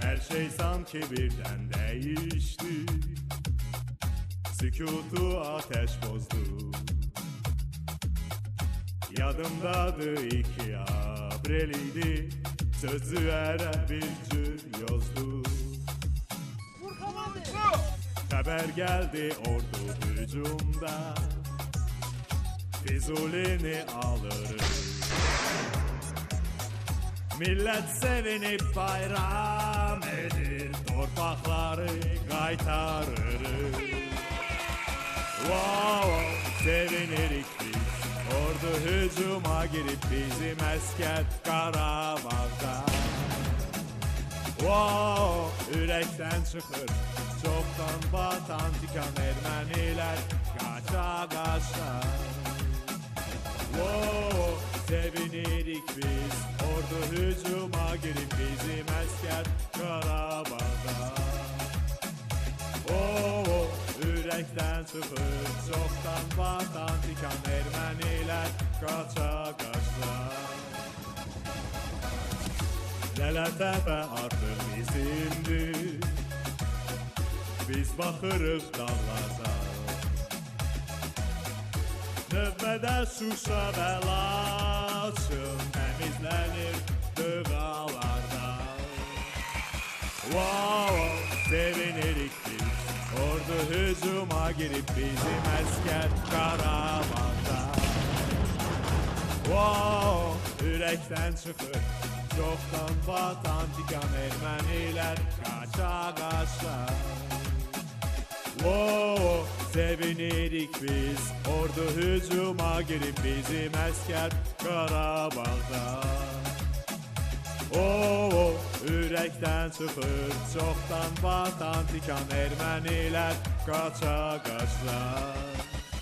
Her şey sanki birden değişti. Sükutu ateş bozdu Yadımdadı iki April'iydi Sözü eren bir cür yozdu. Haber geldi ordu hücumda. Fizulini alırız Millet sevinip bayram edir. Torpakları kaytarırız Wow, sevinirik hücuma girip bizim esket Karabağ'da Wow, yürekten çıkır Çoktan batan tikan Ermeniler Kaça kaça Wow, sevinirik biz Ordu hücuma girip bizim asker Karabağ'da yürekten çıkır Çoktan batan tikan Ermeniler Kaça kaça Lələtepe artık bizimdir Biz bakırıq dağlarda Növbədə Şuşa və Laçın Təmizlənir dığalarda Wow, biz Ordu hücuma girip bizim əskər Qarabağda Wow, ürəkdən çıxır Çoxdan batan tikan ermənilər Qaça qaça Oo, sevinirik biz Ordu hücuma girip bizim asker Karabağ'da fələkdən çıxır Çoxdan vatan tikan ermənilər Qaça qaçlar